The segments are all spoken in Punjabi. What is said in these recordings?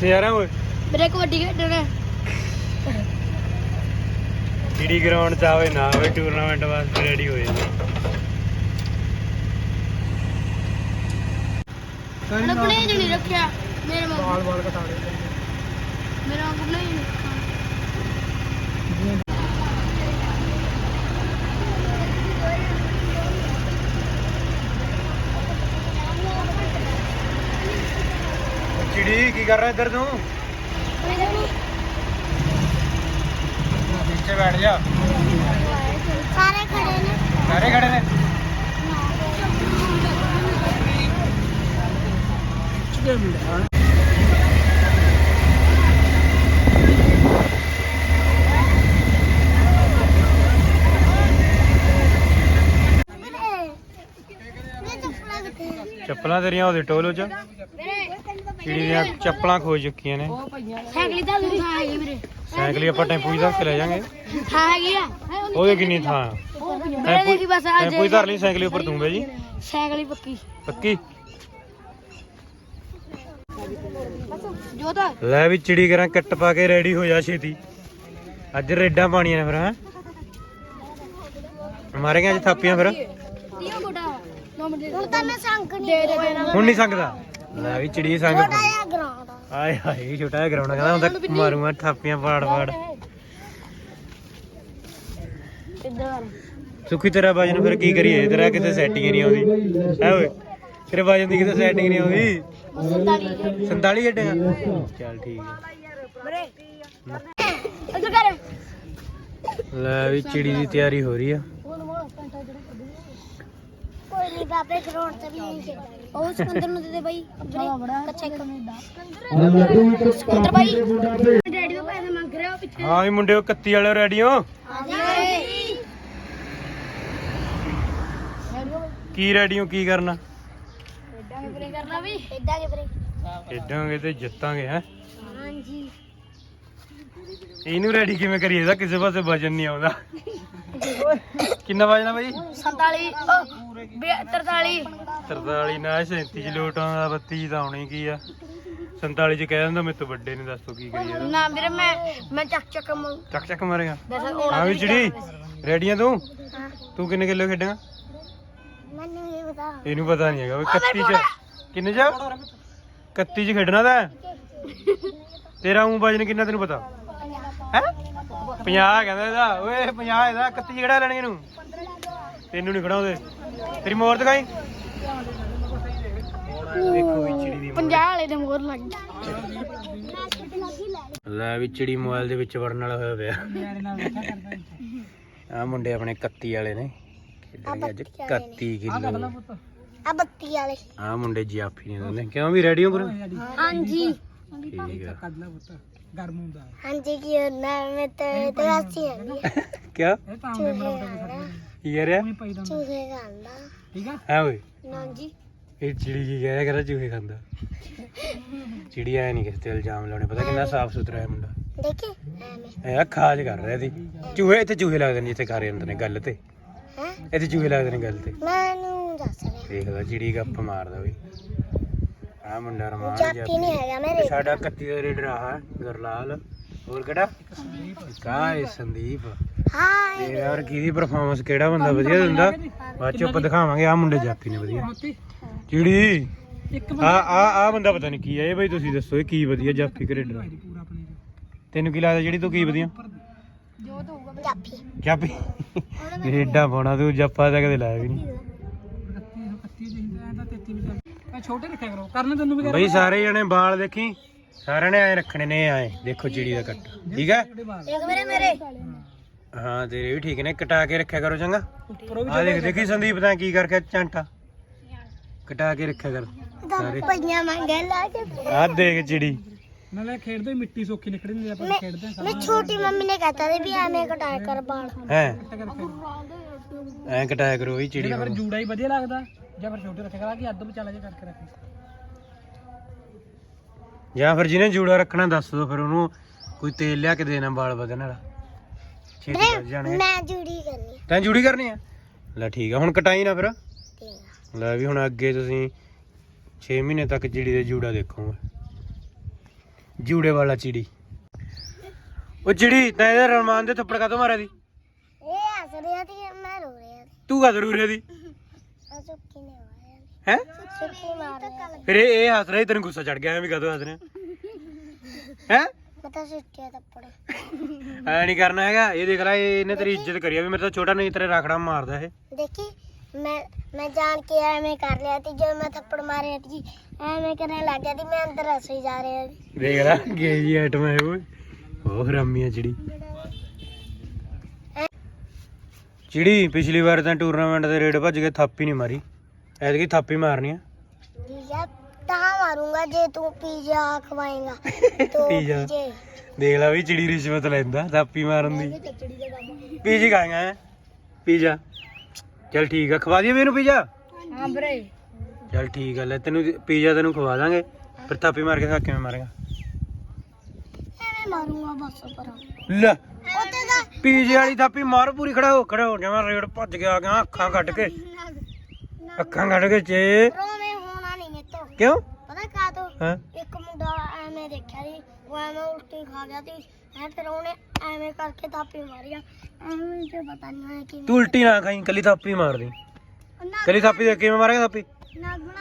ਕਿੱਥੇ ਜਾ ਰਿਹਾ ਓਏ? ਮੇਰੇ ਕਬੱਡੀ ਖੇਡਣਾ। ਕਿਹੜੀ ਗਰਾਊਂਡ 'ਚ ਆਵੇ ਨਾ ਹੋਵੇ ਟੂਰਨਾਮੈਂਟ ਵਾਸਤੇ ਰੈਡੀ ਨੇ ਉਹਨੇ ਬਣੇ ਨਹੀਂ ਰੱਖਿਆ। ਮੇਰੇ ਵਾਂਗੂ। ਬਾਲ ਬਾਲ ਕਟਾ ਦੇ ਮੇਰੇ ਬਣੇ ਨਹੀਂ। ਚਿੜੀ ਕੀ ਕਰ ਰਿਹਾ ਇੱਧਰ ਤੂੰ? ਨੀਚੇ ਬੈਠ ਜਾ। ਸਾਰੇ ਖੜੇ ਨੇ। ਸਾਰੇ ਖੜੇ ਨੇ? ਚੁਕੇ ਮੁੰਡਾ ਚੱਪਲਾਂ ਤੇਰੀਆਂ ਉਹਦੇ ਟੋਲੋ 'ਚ? ਚਿੜੀ ਦੀਆਂ ਚੱਪਲਾਂ ਖੋ ਚੁੱਕੀਆਂ ਨੇ। ਸਾਈਕਲ ਤਾਂ ਦੂਰ ਥਾਂ ਹੈਗੀ ਵੀਰੇ। ਸਾਈਕਲ ਹੀ ਆਪਾਂ ਟੈਂਪੂ 'ਚ ਧਰ ਕੇ ਲੈ ਜਾਾਂਗੇ। ਥਾਂ ਹੈਗੀ ਆ। ਉਹਦੇ ਕਿੰਨੀ ਥਾਂ? ਆ? ਮੇਰੇ ਦੇਖੀ ਬਸ ਆ ਟੈਂਪੂ 'ਚ ਧਰ ਲਈ ਸਾਈਕਲ ਉੱਪਰ ਤੂੰ ਬੈ ਜੀ। ਸਾਈਕਲ ਹੀ ਪੱਕੀ। ਪੱਕੀ? ਜੋ ਤਾਂ ਲੈ ਵੀ ਚਿੜੀ ਕਰਾਂ ਕੱਟ ਪਾ ਕੇ ਰੈਡੀ ਹੋ ਜਾ ਛੇਤੀ। ਅੱਜ ਰੇਡਾਂ ਪਾਣੀਆਂ ਨੇ ਫਿਰ ਹਾਂ? ਮਾਰੇਗਾ ਅੱਜ ਥਾਪੀਆਂ ਫਿਰ। ਤੀਓ ਗੋਡਾ। 9 ਮਿੰਟ। ਹੁਣ ਤਾਂ ਮੈਂ ਸੰਗ ਨਹੀਂ ਦੇ ਦੇ। ਹੁਣ ਨਹੀਂ ਸੰਗਦਾ? ਲੈ ਵੀ ਚਿੜੀ ਸੰਗ ਆ। ਗਰਾਊਂਡ ਆਏ ਹਾਏ ਛੋਟਾ ਜਿਹਾ ਗਰਾਉਂਡ ਕਹਿੰਦਾ ਹੁੰਦਾ ਮਾਰੂਗਾ ਥਾਪੀਆਂ ਪਾੜ ਪਾੜ। ਇੱਧਰ ਸੁਖੀ ਤੇਰਾ ਵਜਨ ਫਿਰ ਕੀ ਕਰੀਏ? ਤੇਰਾ ਕਿਤੇ ਸੈਟਿੰਗ ਹੀ ਨਹੀਂ ਆਉਂਦੀ। ਹੈ ਓਏ ਤੇਰੇ ਵਜਨ ਦੀ ਕਿਤੇ ਸੈਟਿੰਗ ਨਹੀਂ ਆਉਂਦੀ। 47 47 ਛੱਡੇਗਾ ਚੱਲ ਠੀਕ ਹੈ ਇੱਧਰ ਕਰ ਲੈ ਵੀ ਚਿੜੀ ਦੀ ਤਿਆਰੀ ਹੋ ਰਹੀ ਆ ਕੋਈ ਨਹੀਂ ਬਾਬੇ ਗਰਾਊਂਡ ਤੇ ਵੀ ਨਹੀਂ ਖੇਡਾਂਗੇ ਉਹ ਸਿਕੰਦਰ ਨੂੰ ਦੇ ਦੇ ਬਾਈ ਕੱਚਾ ਇੱਕ ਸਿਕੰਦਰ ਬਾਈ ਡੈਡੀ ਤੋਂ ਪੈਸੇ ਮੰਗ ਰਿਹਾ ਉਹ ਪਿੱਛੇ ਹਾਂ ਵੀ ਮੁੰਡਿਓ 31 ਵਾਲੇ ਰੈਡੀ ਹੋ ਹਾਂਜੀ ਕੀ ਰੈਡੀ ਹੋ ਕੀ ਕਰਨਾ? ਇਦਾਂ ਕਿਵੇਂ ਕਰਨਾ ਵੀ ਇਦਾਂ ਕਿਵੇਂ ਖੇਡਾਂਗੇ ਤੇ ਜਿੱਤਾਂਗੇ ਹੈ? ਹਾਂਜੀ ਇਹਨੂੰ ਰੈਡੀ ਕਿਵੇਂ ਕਰੀਏ? ਕਿਸੇ ਪਾਸੇ ਵਜਨ ਨਹੀਂ ਆਉਂਦਾ। ਕਿੰਨਾ ਵਜਣਾ ਬਾਈ? 47 43 43 ਨਾ 37 ਚ ਲੋਟ ਆਉਂਦਾ 32 ਤਾਂ ਆਉਣੀ ਕੀ ਆ? 47 ਚ ਕਹਿ ਦਿੰਦਾ ਮੇਰੇ ਤੋਂ ਵੱਡੇ ਨੇ ਦੱਸੋ ਕੀ ਕਰੀਏ ਇਹਦਾ ਨਾ ਵੀਰੇ ਮੈਂ ਮੈਂ ਚੱਕ ਚੱਕ ਮ- ਚੱਕ ਚੱਕ ਮਾਰੇਗਾ। ਵੈਸੇ ਹਾਂ ਵੀ ਚਿੜੀ ਰੈਡੀਆਂ ਤੂੰ? ਤੂੰ ਕਿੰਨੇ ਕਿਲੋ ਖੇਡਾਂਗਾ ਮੈਨੂੰ ਇਹ ਬਤਾ ਇਹਨੂੰ ਪਤਾ ਨਹੀਂ ਹੈਗਾ ਵੀ 31 ਚ ਕਿੰਨੇ ਚ? 31 ਚ ਖੇਡਣਾ ਤਾਂ ਤੇਰਾ ਉਂ ਵਜਨ ਕਿੰਨਾ ਤੈਨੂੰ ਪਤਾ? ਹੈ? 50 ਕਹਿੰਦਾ ਇਹਦਾ। ਓਏ 50 ਇਹਦਾ 31 ਜਿਹੜਾ ਲੈਣਗੇ ਇਹਨੂੰ? ਤੈਨੂੰ ਨਹੀਂ ਖੜਾਉਂਦੇ। ਤੇਰੀ ਮੋਰ ਦਿਖਾਈ? ਦੇਖੋ ਵੀ ਚਿੜੀ ਦੀ 50 ਵਾਲੇ ਦੇ ਮੋਰ ਲੱਗ ਲੈ ਵੀ ਚਿੜੀ ਮੋਬਾਈਲ ਦੇ ਵਿੱਚ ਵੜਨ ਵਾਲਾ ਹੋਇਆ ਪਿਆ। ਆ ਮੁੰਡੇ ਆਪਣੇ 31 ਵਾਲੇ ਨੇ। ਅੱਜ 31 ਕਿਲੋ ਆ ਬੱਤੀ ਵਾਲੇ। ਆ ਮੁੰਡੇ ਜਿਆਫੀ ਨੇ ਕਿਉਂ ਵੀ ਰੈਡੀ ਹੋ ਪੂਰੇ? ਹਾਂਜੀ। ਠੀਕ ਆ। ਕੱਢ ਲੈ ਪੁੱਤ ਗਰਮ ਹੁੰਦਾ ਹਾਂਜੀ ਕੀ ਹੁੰਦਾ? ਮੈਂ ਤੇ ਤੇ ਹਾਸੀ ਆਂਦੀ ਕਿਆ ਇਹ ਤਾਂ ਆਉਂਦੇ ਮਰਾਉਂਦੇ ਕੀ ਕਹਿ ਰਿਹਾ? ਨਹੀਂ ਪਈ ਦਾ ਚੂਹੇ ਖਾਂਦਾ। ਠੀਕ ਆ? ਹੈ ਓਏ। ਨਾ ਜੀ। ਇਹ ਚਿੜੀ ਕੀ ਕਹਿ ਰਿਹਾ ਕਹਿੰਦਾ ਚੂਹੇ ਖਾਂਦਾ। ਚਿੜੀ ਆਇਆ ਨਹੀਂ ਕਿਸੇ ਤੇ ਇਲਜ਼ਾਮ ਲਾਉਣੇ। ਪਤਾ ਕਿੰਨਾ ਸਾਫ਼ ਸੁਥਰਾ ਹੈ ਮੁੰਡਾ। ਦੇਖੇ? ਐਵੇਂ। ਇਹ ਖਾਜ ਕਰ ਰਿਹਾ ਸੀ ਚੂਹੇ ਇੱਥੇ ਚੂਹੇ ਲੱਗਦੇ ਨੇ ਜਿੱਥੇ ਖਾਰੇ ਹੁੰਦੇ ਨੇ ਗੱਲ ਤੇ। ਹੈ? ਇੱਥੇ ਚੂਹੇ ਲੱਗਦੇ ਨੇ ਗੱਲ ਤੇ। ਮੈਨੂੰ ਦੱਸ ਰਿਹਾ। ਦੇਖਦਾ ਚਿੜੀ ਗੱਪ ਮਾਰਦਾ ਵੀ ਆ ਮੁੰਡਾ ਰਮਾਨ ਜਾਤੀ ਨਹੀਂ ਹੈਗਾ ਮੇਰੇ ਸਾਡਾ 31 ਦਾ ਰੇਡਰ ਆ ਗਰਲਾਲ। ਹੋਰ ਕਿਹੜਾ? ਕਾਏ ਸੰਦੀਪ। ਹਾਏ। ਇਹ ਯਾਰ ਕਿਹਦੀ ਪਰਫਾਰਮੈਂਸ ਕਿਹੜਾ ਬੰਦਾ ਵਧੀਆ ਦਿੰਦਾ? ਬਾਅਦ ਚ ਆਪਾਂ ਦਿਖਾਵਾਂਗੇ ਆ ਮੁੰਡੇ ਜਾਪੀ ਨੇ ਵਧੀਆ। ਚਿੜੀ। ਇੱਕ ਆ ਆ ਆ ਬੰਦਾ ਪਤਾ ਨਹੀਂ ਕੀ ਹੈ ਇਹ ਬਈ ਤੁਸੀਂ ਦੱਸੋ ਇਹ ਕੀ ਵਧੀਆ ਜਾਪੀ ਰੇਡਰ ਬੰਦਾ ਪੂਰਾ ਆਪਣੇ ਤੈਨੂੰ ਕੀ ਲੱਗਦਾ ਜਿਹੜੀ ਤੂੰ ਕੀ ਵਧੀਆ? ਜੋ ਤਾਂ ਹੋਊਗਾ ਜਾਪੀ। ਜਾਪੀ ਰੇਡਾਂ ਪਾਉਣਾ ਤੂੰ ਜੱਪਾ ਤਾਂ ਕਦੇ ਲਾਇਆ ਵੀ ਨਹੀਂ 31 31 ਜਿੰਦਾ ਐ ਤਾਂ 33 ਮੈਂ ਛੋਟੇ ਰੱਖਿਆ ਕਰੋ। ਕਰਨ ਤੈਨੂੰ ਵੀ ਬਈ ਸਾਰੇ ਜਣੇ ਵਾਲ ਦੇਖੀ। ਸਾਰਿਆਂ ਨੇ ਐ ਰੱਖਣੇ ਨੇ ਐ। ਦੇਖੋ ਚਿੜੀ ਦਾ ਕੱਟ। ਠੀਕ ਹੈ? ਦੇਖ ਮੇਰੇ ਮੇਰੇ। ਹਾਂ ਤੇਰੇ ਵੀ ਠੀਕ ਨੇ। ਕਟਾ ਕੇ ਰੱਖਿਆ ਕਰੋ ਚੰਗਾ। ਆ ਦੇਖ ਦੇਖੀ ਸੰਦੀਪ ਤਾਂ ਕੀ ਕਰਕੇ ਚੰਟਾ ਕਟਾ ਕੇ ਰੱਖਿਆ ਕਰ। ਸਾਰੇ। ਪਈਆਂ ਮੰਗੇ ਲਾ ਕੇ। ਆ ਦੇਖ ਚਿੜੀ। ਨਾਲੇ ਖੇਡਦੇ ਮਿੱਟੀ ਸੌਖੀ ਨਿਕੜੀ ਨਹੀਂ ਆਪਾਂ ਖੇਡਦੇ ਹਾਂ ਮੈਂ ਛੋਟੀ ਮੰਮੀ ਨੇ ਕਹਤਾ ਸੀ ਵੀ ਐਵੇਂ ਕਟਾਇਆ ਕਰ ਬਾਲ ਹੈ? ਐ ਕਟਾਇਆ ਕਰੋ ਵੀ ਚਿੜੀ ਫਿਰ। ਜੂੜਾ ਹੀ ਵਧੀਆ ਲੱਗਦਾ। ਜਾਂ ਫਿਰ ਛੋਟੇ ਕਰਾ ਕਿ ਅੱਧ ਵਿਚਾਲਾ ਜੇ ਕਰਕੇ ਰੱਖੇ। ਜਾਂ ਫਿਰ ਜਿਹਨੇ ਜੂੜਾ ਰੱਖਣਾ ਦੱਸ ਦੋ ਫਿਰ ਉਹਨੂੰ ਕੋਈ ਤੇਲ ਲਿਆ ਕੇ ਦੇਣਾ ਵਾਲ ਵਧਣ ਵਾਲਾ। ਛੇਤੀ ਵੱਧ ਜਾਣਗੇ ਮੈਂ ਜੁੜੀ ਕਰਨੀ ਤੈਂ ਜੂੜੀ ਕਰਨੀ ਆ? ਲੈ ਠੀਕ ਆ ਹੁਣ ਕਟਾਈ ਨਾ ਫਿਰ। ਠੀਕ ਲੈ ਵੀ ਹੁਣ ਅੱਗੇ ਤੁਸੀਂ 6 ਮਹੀਨੇ ਤੱਕ ਚਿੜੀ ਦੇ ਜੂੜਾ ਦੇਖੋਗੇ। ਜੂੜੇ ਵਾਲਾ ਚਿੜੀ। ਉਹ ਚਿੜੀ ਤੈਂ ਇਹਦੇ ਰਮਾਨ ਦੇ ਥੱਪੜ ਕਾਤੋਂ ਮਾਰਿਆ ਦੀ ਇਹ ਹੱਸ ਰਿਹਾ ਸੀ ਮੈਂ ਰੋ ਰਿਹਾ ਸੀ। ਤੂੰ ਕਾ ਜ਼ਰੂਰ ਦੀ ਆ ਸੁੱਕੀ ਨੇ ਮਾਰਿਆ ਹੈ? ਸੁੱਕੀ ਮਾਰ ਰਿਹਾ ਫਿਰ ਇਹ ਇਹ ਹੱਸ ਰਿਹਾ ਸੀ, ਤੈਨੂੰ ਗੁੱਸਾ ਚੜ ਗਿਆ ਐਵੇਂ ਕਦੋਂ ਹੱਸ ਰਿਹਾ? ਹੈ? ਮੈਂ ਤਾਂ ਸੁੱਟਿਆ ਥੱਪੜ ਐ ਨਹੀਂ ਕਰਨਾ ਹੈਗਾ ਇਹ ਦੇਖ ਲੈ ਇਹ- ਇਹਨੇ ਤੇਰੀ ਇੱਜ਼ਤ ਕਰੀ ਆ ਵੀ ਮੇਰੇ ਤੋਂ ਛੋਟਾ ਨਹੀਂ ਤੇਰੇ ਰਾਖੜਾ ਮਾਰਦਾ ਇਹ। ਦੇਖੀ ਮੈਂ ਮੈਂ ਜਾਣ ਕੇ ਐਵੇਂ ਕਰ ਲਿਆ ਤੇ ਜਦੋਂ ਮੈਂ ਥੱਪੜ ਮਾਰਿਆ ਸੀ ਐਵੇਂ ਕਰਨ ਲੱਗ ਗਿਆ ਤੇ ਮੈਂ ਅੰਦਰ ਰਸੋਈ ਜਾ ਰਿਹਾ ਸੀ। ਦੇਖ ਲੈ ਗੇ ਜੀ ਆਈਟਮ ਹੈ ਓਏ। ਉਹ ਹਰਾਮੀ ਆ ਚਿੜੀ ਪਿਛਲੀ ਵਾਰ ਤਾਂ ਟੂਰਨਾਮੈਂਟ ਦੇ ਰੇਡ ਭੱਜ ਕੇ ਥਾਪੀ ਨਹੀਂ ਮਾਰੀ। ਐਤਕੀ ਥਾਪੀ ਮਾਰਨੀ ਆ। ਪੀਜ਼ਾ ਤਾਂ ਮਾਰੂੰਗਾ ਜੇ ਤੂੰ ਪੀਜ਼ਾ ਖਵਾਏਗਾ। ਤੋ ਪੀਜ਼ਾ। ਪੀਜ਼ੇ। ਦੇਖ ਲੈ ਵੀ ਚਿੜੀ ਰਿਸ਼ਵਤ ਲੈਂਦਾ ਥਾਪੀ ਮਾਰਨ ਦੀ। ਪੀਜੀ ਖਾਏਗਾ ਪੀਜ਼ਾ। ਚਲ ਠੀਕ ਆ ਖਵਾ ਦਈਏ ਮੈਨੂੰ ਪੀਜ਼ਾ? ਹਾਂ ਬਰੇ ਚਲ ਠੀਕ ਆ ਲੈ ਤੈਨੂੰ ਪੀਜ਼ਾ ਤੈਨੂੰ ਖਵਾ ਦਾਂਗੇ। ਫਿਰ ਥਾਪੀ ਮਾਰ ਕੇ ਖਾ ਕਿਵੇਂ ਮਾਰੇਗਾ? ਐਵੇਂ ਮਾਰੂੰਗਾ ਬਸ ਪਰ ਲੈ। ਪੀਜ਼ੇ ਵਾਲੀ ਥਾਪੀ ਮਾਰ ਪੂਰੀ ਖੜਾ ਹੋ ਖੜਾ ਹੋ ਜਾਵਾਂ ਰੇਡ ਭੱਜ ਕੇ ਆ ਗਿਆ ਅੱਖਾਂ ਕੱਢ ਕੇ। ਅੱਖਾਂ ਕੱਢ ਕੇ ਚੇ ਰੋਵੇਂ ਹੋਣਾ ਨਹੀਂ ਮੇਤੋਂ। ਕਿਉਂ? ਪਤਾ ਕਾ ਤੋ ਹਾਂ? ਇੱਕ ਮੁੰਡਾ ਐਵੇਂ ਦੇਖਿਆ ਸੀ ਉਹ ਐਵੇਂ ਉਲਟੀ ਖਾ ਗਿਆ ਸੀ ਐ ਫਿਰ ਉਹਨੇ ਐਵੇਂ ਕਰਕੇ ਥਾਪੀ ਮਾਰੀਆ ਐਵੇਂ ਤੇ ਪਤਾ ਨਹੀਂ ਕਿਵੇਂ ਤੂੰ ਉਲਟੀ ਨਾ ਖਾਈ ਕੱਲੀ ਥਾਪੀ ਮਾਰਦੀ ਨਾ ਕੱਲੀ ਥਾਪੀ ਦੇ ਕਿਵੇਂ ਮਾਰੇਗਾ ਥਾਪੀ?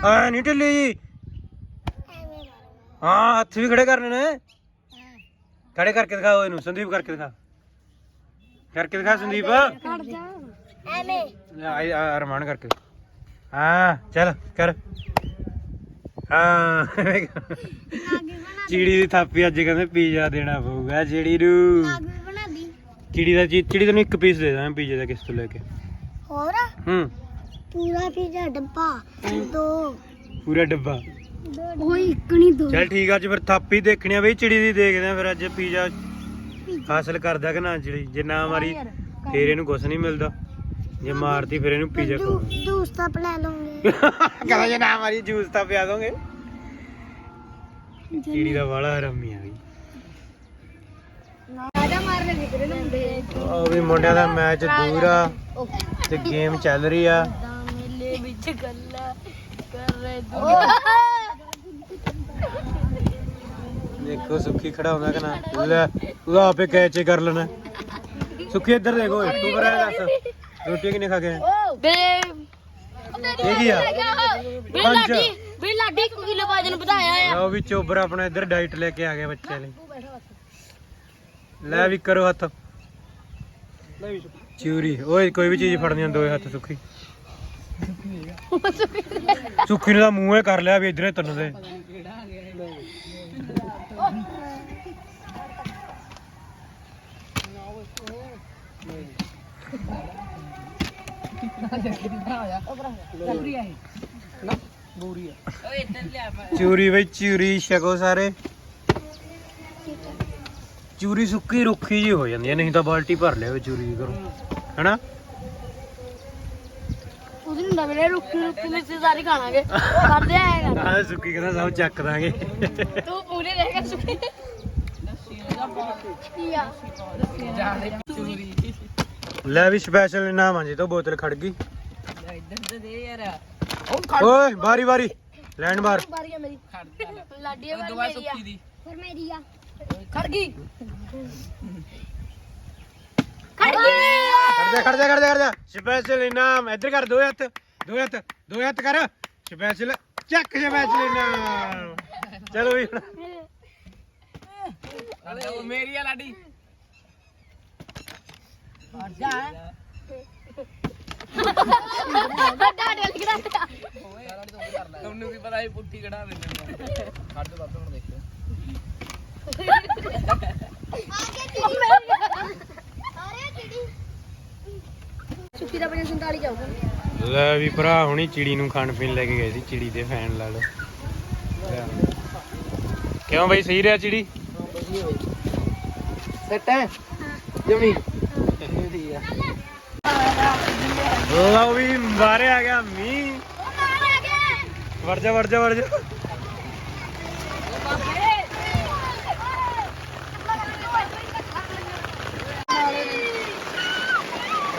ਆ ਨਹੀਂ ਢਿੱਲੀ ਜੀ। ਹਾਂ ਹੱਥ ਵੀ ਖੜੇ ਕਰਨੇ ਨੇ। ਖੜੇ ਕਰਕੇ ਦਿਖਾਓ ਇਹਨੂੰ ਸੰਦੀਪ ਕਰਕੇ ਦਿਖਾ। ਕਰਕੇ ਦਿਖਾ ਸੰਦੀਪ? ਜਾ ਐਵੇਂ ਆ ਆ ਅਰਮਾਨ ਕਰਕੇ। ਹਾਂ ਚੱਲ ਕਰ। ਹਾਂ ਚਿੜੀ ਦੀ ਥਾਪੀ ਅੱਜ ਕਹਿੰਦੇ ਪੀਜ਼ਾ ਦੇਣਾ ਪਊਗਾ ਚਿੜੀ ਨੂੰ। ਨਾਗ ਵੀ ਬਣਾ ਦੀ। ਚਿੜੀ ਦਾ ਚੀ- ਚਿੜੀ ਤੈਨੂੰ ਇੱਕ ਪੀਸ ਦੇ ਦਾਂ ਪੀਜ਼ੇ ਦਾ ਕਿਸ ਤੋਂ ਲੈ ਕੇ। ਹੋਰ? ਹੂੰ। ਪੂਰਾ ਪੀਜ਼ਾ ਡੱਬਾ ਦੋ। ਪੂਰਾ ਡੱਬਾ। ਉਹ ਇੱਕ ਨਹੀਂ ਦੋ। ਚੱਲ ਠੀਕ ਆ ਅੱਜ ਫਿਰ ਥਾਪੀ ਦੇਖਣੀ ਆ ਬਈ ਚਿੜੀ ਦੀ ਦੇਖਦੇ ਆ ਫਿਰ ਅੱਜ ਪੀਜ਼ਾ ਹਾਸਲ ਕਰਦਾ ਕਿ ਨਾ ਚਿੜੀ ਜੇ ਨਾ ਮਾਰੀ ਫੇਰ ਇਹਨੂੰ ਕੁਝ ਨਹੀਂ ਮਿਲਦਾ। ਜੇ ਮਾਰਤੀ ਫਿਰ ਇਹਨੂੰ ਪੀਜ਼ਾ ਖਵਾਉਂਗੇ ਜੂ- ਜੂਸ ਤਾਂ ਪਲਾ ਲਵਾਂਗੇ ਕਹਿੰਦਾ ਜੇ ਨਾ ਮਾਰੀ ਜੂਸ ਤਾਂ ਪਿਆ ਦੋਗੇ ਚਿੜੀ ਦਾ ਵਾਲਾ ਹਰਾਮੀ ਆ ਬਈ। ਆਜਾ ਮਾਰਨੇ ਵਿਕਰੇ ਨੂੰ ਮੁੰਡੇ ਉਹ ਵੀ ਮੁੰਡਿਆਂ ਦਾ ਮੈਚ ਦੂਰ ਆ ਤੇ ਗੇਮ ਚੱਲ ਰਹੀ ਆ। ਮੇਲੇ ਵਿੱਚ ਗੱਲਾਂ ਕਰ ਰਹੇ ਦੇਖੋ ਸੁੱਖੀ ਖੜਾ ਹੁੰਦਾ ਕਿ ਨਾ ਲੈ ਤੂੰ ਆਪੇ ਕੈਚ ਕਰ ਲੈਣਾ। ਸੁੱਖੀ ਇੱਧਰ ਦੇਖੋ ਓਏ, ਤੂੰ ਬਰਾ ਦੱਸ ਰੋਟੀ ਕਿਨੇ ਖਾ ਕੇ ਆਇਆ? ਬੇ ਇਹ ਕੀ ਆ? ਬੇ ਪੰਜ। ਲਾਡੀ ਬੇ ਲਾਡੀ 1 ਕਿਲੋ ਵਜਨ ਵਧਾਇਆ ਆ। ਉਹ ਵੀ ਚੋਬਰ ਆਪਣਾ ਇੱਧਰ ਡਾਈਟ ਲੈ ਕੇ ਆ ਗਿਆ ਬੱਚੇ ਲਈ। ਲੈ ਵੀ ਕਰੋ ਹੱਥ। ਚੂਰੀ ਓਏ ਕੋਈ ਵੀ ਚੀਜ਼ ਫੜਨੀ ਆ ਦੋਏ ਹੱਥ ਸੁੱਖੀ। ਸੁੱਖੀ। ਨੇ ਤਾਂ ਮੂੰਹ ਹੀ ਕਰ ਲਿਆ ਵੀ ਇਧਰੇ ਤਨ ਦੇ ਬੂਰੀ ਆ ਇਹ ਨਾ ਬੂਰੀ ਆ ਚੂਰੀ ਬਈ ਚੂਰੀ ਛਕੋ ਸਾਰੇ। ਚੂਰੀ ਸੁੱਕੀ ਰੁੱਖੀ ਜੀ ਹੋ ਜਾਂਦੀ ਹੈ ਨਹੀਂ ਤਾਂ ਬਾਲਟੀ ਭਰ ਲਿਆ ਵੇ ਚੂਰੀ ਦੀ ਕਰੋ। ਹੈਨਾ? ਉਹਦੇ ਨੂੰ ਡਬਲੇ ਰੁੱਕੀ ਰੁੱਕੀ ਮਿੱਸੀ ਸਾਰੀ ਖਾਣਾਗੇ। ਕਰਦੇ ਆਏਗਾ ਆਹ ਸੁੱਕੀ ਕਹਿੰਦਾ ਸਭ ਚੱਕ ਦਾਂਗੇ। ਤੂੰ ਪੂਰੇ ਰਹੇਗਾ ਸੁੱਕੀ। ਕੀ ਆ? ਜਾਣੇ ਚੂਰੀ। ਲੈ ਵੀ ਸਪੈਸ਼ਲ ਇਨਾਮ ਆ ਜੀ ਤੋਂ ਬੋਤਲ ਖੜ ਗਈ। ਇੱਧਰ ਤੇ ਦੇ ਯਾਰ। ਉਹ ਖੜ ਓਏ ਬਾਰੀ ਬਾਰੀ ਲੈਂਡ ਬਾਰ ਬਾਰੀ ਆ ਮੇਰੀ। ਖੜ ਲਾਡੀ ਆ ਉਹ ਦਵਾ ਸੁੱਕੀ ਦੀ। ਫਿਰ ਮੇਰੀ ਆ। ਖੜ ਗਈ। ਖੜ ਗਈ। ਖੜ ਜਾ ਖੜ ਜਾ ਖੜ ਜਾ ਖੜ ਜਾ। ਸਪੈਸ਼ਲ ਇਨਾਮ ਇੱਧਰ ਕਰ ਦੋ ਹੱਥ ਦੋ ਹੱਥ ਦੋ ਹੱਥ ਕਰ। ਸਪੈਸ਼ਲ ਚੱਕ ਸਪੈਸ਼ਲ ਇਨਾਮ। ਚਲੋ ਵੀ ਹੁਣ। ਅਰੇ ਉਹ ਮੇਰੀ ਆ ਲਾਡੀ। ਖੜ ਜਾ। ਵੱਡਾ ਡੇਲ ਕਿਹੜਾ ਤੁਹਾਨੂੰ ਕੀ ਪਤਾ ਇਹ ਪੁੱਠੀ ਕਢਾ ਦਿੰਦੇ ਖੜ ਜਾ ਬਾਬਾ ਹੁਣ ਦੇਖੋ। ਸੁੱਕੀ ਦਾ 47 ਜਾਊਗਾ। ਲੈ ਵੀ ਭਰਾ ਹੁਣੀ ਚਿੜੀ ਨੂੰ ਖਾਣ ਪੀਣ ਲੈ ਕੇ ਗਏ ਸੀ ਚਿੜੀ ਦੇ ਫੈਨ ਲਾ ਲਓ। ਲੈ। ਕਿਉਂ ਬਈ ਸਹੀ ਰਿਹਾ ਚਿੜੀ? ਸੈਟ ਹੈ? ਜਮੀ। ਲਓ ਵੀ, ਮਾਰੇ ਆ ਗਿਆ ਮੀ ਵੜ ਜਾ ਵੜ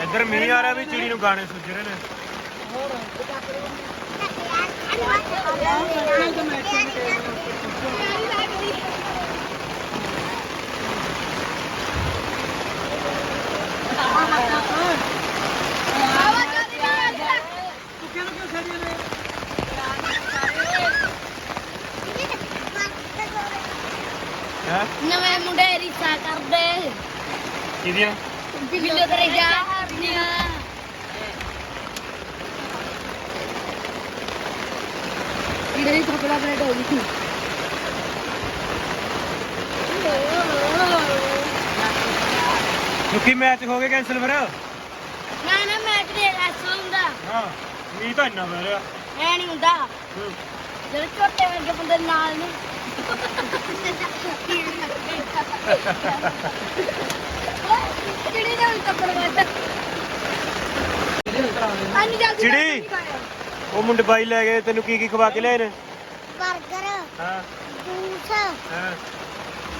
ਇੱਧਰ ਮੀ ਆ ਰਿਹਾ ਵੀ ਚਿੜੀ ਨੂੰ ਗਾਣੇ ਸੁੱਜ ਰਹੇ ਨੇ। ਹੋਰ ਹੈ ਨਵੇਂ ਮੁੰਡੇ ਰਿਸ਼ਾ ਕਰਦੇ। ਕਿਹਦੀਆਂ? ਬਿੱਲੋ ਕਰੇ ਜਾ। ਹਰਨੀਆਂ ਇਹਦੇ ਹੀ ਥੋੜਾ ਬਰੇਡ ਹੋ ਗਈ। ਸੀ ਕਿਉਂਕਿ ਮੈਚ ਹੋ ਗਿਆ ਕੈਨਸਲ ਫਿਰ ਨਾ ਨਾ ਮੈਚ ਦੇ ਲਾਸਟ ਹੁੰਦਾ। ਹਾਂ। ਮੀਂਹ ਤਾਂ ਇੰਨਾ ਪੈ ਰਿਹਾ। ਐ ਨਹੀਂ ਹੁੰਦਾ। ਜਿਹੜੇ ਛੋਟੇ ਵਰਗੇ ਬੰਦੇ ਨਾਲ ਨਹੀਂ ਅੰਨੀ ਜਲਦੀ ਚਿੜੀ। ਉਹ ਮੁੰਡੇ ਬਾਈ ਲੈ ਗਏ ਤੈਨੂੰ ਕੀ ਕੀ ਖਵਾ ਕੇ ਲਿਆਏ ਨੇ? 버ਗਰ ਹਾਂ। ਜੂਸ ਹਾਂ।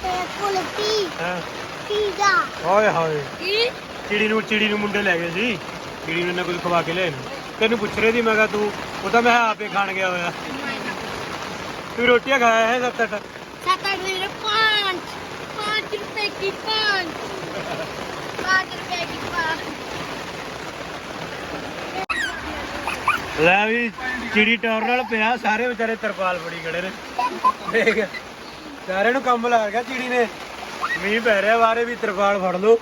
ਤੇ ਕੁਲਫੀ ਹਾਂ। ਪੀਜ਼ਾ। ਓਏ ਹੋਏ। ਕੀ? ਚਿੜੀ ਨੂੰ ਚਿੜੀ ਨੂੰ ਮੁੰਡੇ ਲੈ ਗਏ ਸੀ। ਚਿੜੀ ਨੂੰ ਇਹਨਾਂ ਕੁਝ ਖਵਾ ਕੇ ਲਿਆਏ ਨੇ। ਤੈਨੂੰ ਪੁੱਛ ਰਹੀ ਸੀ ਮੈਂ ਕਿਹਾ ਤੂੰ ਉਹ ਤਾਂ ਮੈਂ ਆਪੇ ਖਾਣ ਗਿਆ ਹੋਇਆ। ਤੂੰ ਰੋਟੀਆਂ ਖਾਇਆ ਹੈ ਸੱਤ ਅੱਠ? ਸੱਤ ਅੱਠ ਪੰਜ ਪੰਜ ਰੁਪਏ ਕੀ ਪੰਜ। ਪੰਜ ਰੁਪਏ ਕੀ ਪੰਜ। ਲੈ ਵੀ ਚਿੜੀ ਟੌਰ ਨਾਲ ਪਿਆ ਸਾਰੇ ਵਿਚਾਰੇ ਤਰਪਾਲ ਫੜੀ ਖੜੇ ਨੇ। ਦੇਖ ਸਾਰਿਆਂ ਨੂੰ ਕੰਮ ਲਾ ਗਿਆ ਚਿੜੀ ਨੇ। ਮੀਂਹ ਪੈ ਰਿਹਾ ਬਾਰੇ ਵੀ ਤਰਪਾਲ ਫੜ ਲੋ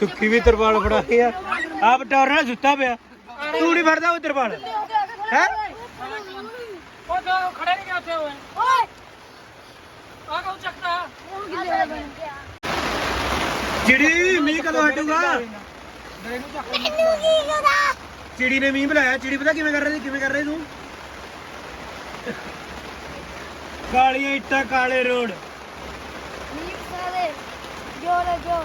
ਸੁੱਕੀ ਵੀ ਤਰਪਾਲ ਫੜਾ ਕੇ ਆਪ ਟੌਰ ਨਾਲ ਸੁੱਤਾ ਪਿਆ। ਤੂੰ ਫੜਦਾ ਉਧਰ ਫੜ। ਹੈ? ਉਹ ਚਿੜੀ ਨੇ ਮੀਂਹ ਬੁਲਾਇਆ। ਚਿੜੀ ਪਤਾ ਕਿਵੇਂ ਕਰ ਰਹੀ? ਕਿਵੇਂ ਕਰ ਰਹੀ ਤੂੰ? ਕਾਲੀਆਂ ਇੱਟਾਂ ਕਾਲੇ ਰੋਡ। ਮੀਂਹ ਸਾਰੇ ਜੋਰ ਜੋਰ।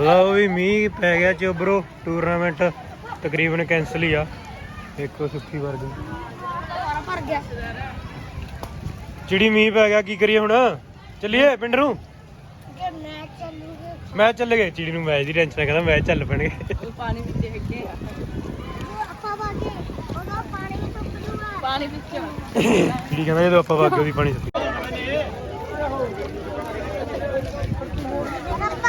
ਲਓ ਵੀ ਮੀਂਹ ਪੈ ਗਿਆ ਚੋਬਰੋ ਟੂਰਨਾਮੈਂਟ ਤਕਰੀਬਨ ਕੈਨਸਲ ਹੀ ਆ। ਦੇਖੋ ਸੁੱਖੀ ਵਰਗੀ। ਚਿੜੀ ਮੀਂਹ ਪੈ ਗਿਆ ਕੀ ਕਰੀਏ ਹੁਣ? ਚੱਲੀਏ ਪਿੰਡ ਨੂੰ? ਮੈਂ ਚੱਲ ਗਏ। ਚਿੜੀ ਨੂੰ ਮੈਚ ਦੀ ਟੈਨਸ਼ਨ ਕਹਿੰਦਾ ਮੈਚ ਚੱਲ ਪੈਣਗੇ। ਪਾਣੀ ਵਿੱਚ ਦੇਖ ਕੇ ਆਪਾਂ ਵਾਗੇ ਉਹਦਾ ਪਾਣੀ ਵੀ ਪਾਣੀ ਵਿੱਚ ਚਿੜੀ ਕਹਿੰਦਾ ਜਦੋਂ ਆਪਾਂ ਵਾਗੇ ਉਹਦੀ ਪਾਣੀ ਸੁੱਕ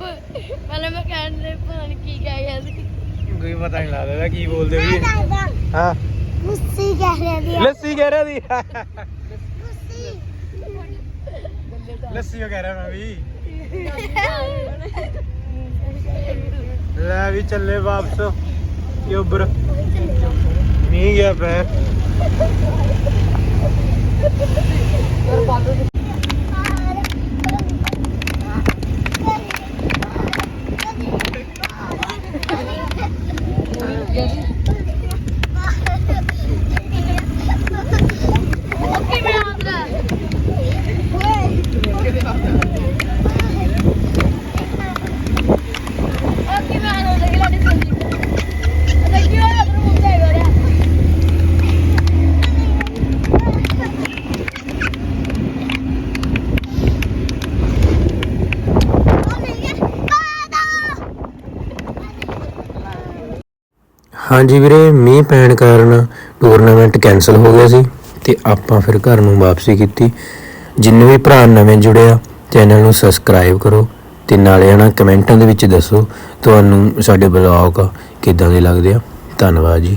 ਲਿਪ ਪਹਿਲਾਂ ਮੈਂ ਕਹਿਣ ਦੇ ਪਤਾ ਨਹੀਂ ਕੀ ਕਹਿ ਗਿਆ ਸੀ। ਕੋਈ ਪਤਾ ਨਹੀਂ ਲੱਗਦਾ ਕੀ ਬੋਲਦੇ ਵੀ ਹਾਂ। ਲੱਸੀ ਕਹਿ ਰਿਹਾ ਦੀ ਲੱਸੀ ਕਹਿ ਰਿਹਾ ਦੀ ਲੱਸੀ ਲੱਸੀ ਉਹ ਕਹਿ ਰਿਹਾ ਮੈਂ ਵੀ। ਲੈ ਵੀ ਚੱਲੇ ਵਾਪਸ। ਯੋਬਰ ਨਹੀਂ ਗਿਆ ਪੈ ਹਾਂਜੀ ਵੀਰੇ, ਮੀਂਹ ਪੈਣ ਕਾਰਨ ਟੂਰਨਾਮੈਂਟ ਕੈਨਸਲ ਹੋ ਗਿਆ ਸੀ ਤੇ ਆਪਾਂ ਫਿਰ ਘਰ ਨੂੰ ਵਾਪਸੀ ਕੀਤੀ। ਜਿੰਨੇ ਵੀ ਭਰਾ ਨਵੇਂ ਜੁੜੇ ਆ, ਚੈਨਲ ਨੂੰ ਸਬਸਕ੍ਰਾਈਬ ਕਰੋ ਤੇ ਨਾਲੇ ਆਣਾ ਕਮੈਂਟਾਂ ਦੇ ਵਿੱਚ ਦੱਸੋ, ਤੁਹਾਨੂੰ ਸਾਡੇ ਬਲੌਗ ਕਿੱਦਾਂ ਦੇ ਲੱਗਦੇ ਆ। ਧੰਨਵਾਦ ਜੀ।